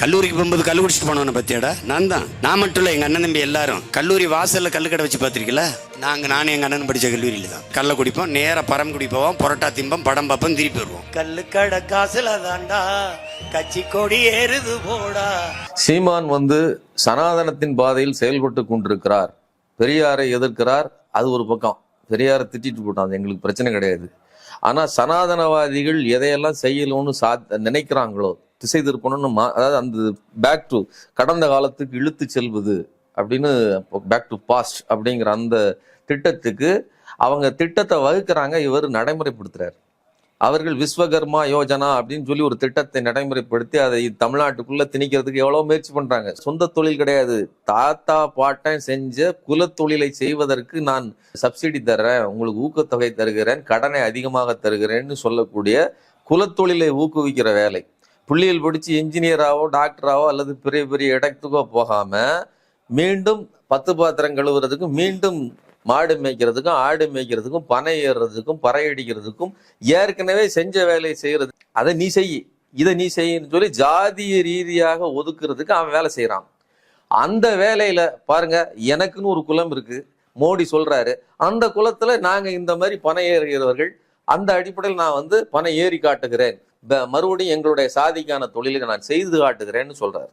கல்லூரிக்கு போகும்போது கல்லு குடிச்சிட்டு போனவன பத்தியாடா? நான் தான். நான் மட்டும் இல்லை எங்க அண்ணன் தம்பி எல்லாரும். கல்லூரி வாசல்ல கல்லு கடை வச்சு பார்த்திருக்கீங்களா நாங்க நானும் எங்க அண்ணன் படிச்ச கல்லூரியில தான். கல்ல குடிப்போம் நேரா பரமக்குடி போவோம் புரோட்டா திம்பம் படம் பார்ப்போம் திருப்பி வருவோம். கல்லு கடை காசுல தாண்டா கச்சி கொடி ஏறுது போடா. சீமான் வந்து சனாதனத்தின் பாதையில் செயல்பட்டு கொண்டிருக்கிறார். பெரியாரை எதிர்க்கிறார். அது ஒரு பக்கம். பெரியாரை திட்டிட்டு போட்டான். அது எங்களுக்கு பிரச்சனை கிடையாது. ஆனா சனாதனவாதிகள் எதையெல்லாம் செய்யணும்னு சா நினைக்கிறாங்களோ திசை திருப்பணும்னு மா- அதாவது அந்த பேக் டு கடந்த காலத்துக்கு இழுத்து செல்வது அப்படின்னு பேக் டு பாஸ்ட் அப்படிங்கிற அந்த திட்டத்துக்கு அவங்க திட்டத்தை வகுக்கிறாங்க இவர் நடைமுறைப்படுத்துறாரு. அவர்கள் விஸ்வகர்மா யோஜனா அப்படின்னு சொல்லி ஒரு திட்டத்தை நடைமுறைப்படுத்தி அதை தமிழ்நாட்டுக்குள்ள திணிக்கிறதுக்கு எவ்வளோ முயற்சி பண்றாங்க. சொந்த தொழில் கிடையாது. தாத்தா பாட்டன் செஞ்ச குலத்தொழிலை செய்வதற்கு நான் சப்சிடி தர்றேன் உங்களுக்கு ஊக்கத்தொகை தருகிறேன் கடனை அதிகமாக தருகிறேன்னு சொல்லக்கூடிய குலத்தொழிலை ஊக்குவிக்கிற வேலை. புள்ளியில் படித்து இன்ஜினியராகவோ டாக்டராகவோ அல்லது பெரிய பெரிய இடத்துக்கோ போகாமல் மீண்டும் பத்து பாத்திரம் கழுவுறதுக்கும் மீண்டும் மாடு மேய்க்கிறதுக்கும் ஆடு மேய்க்கிறதுக்கும் பனை ஏறுறதுக்கும் பறை அடிக்கிறதுக்கும் ஏற்கனவே செஞ்ச வேலையை செய்கிறது அதை நீ செய். இதை நீ செய்யன்னு சொல்லி ஜாதிய ரீதியாக ஒதுக்குறதுக்கு அவன் வேலை செய்கிறான் அந்த வேலையில் பாருங்க எனக்குன்னு ஒரு குலம் இருக்குது மோடி சொல்கிறாரு அந்த குலத்தில் நாங்கள் இந்த மாதிரி பனை ஏறுகிறவர்கள் அந்த அடிப்படையில் நான் வந்து பனை ஏறி காட்டுகிறேன். மறுபடியும் எங்களுடைய சாதிக்கான தொழிலை நான் செய்து காட்டுகிறேன்னு சொல்கிறார்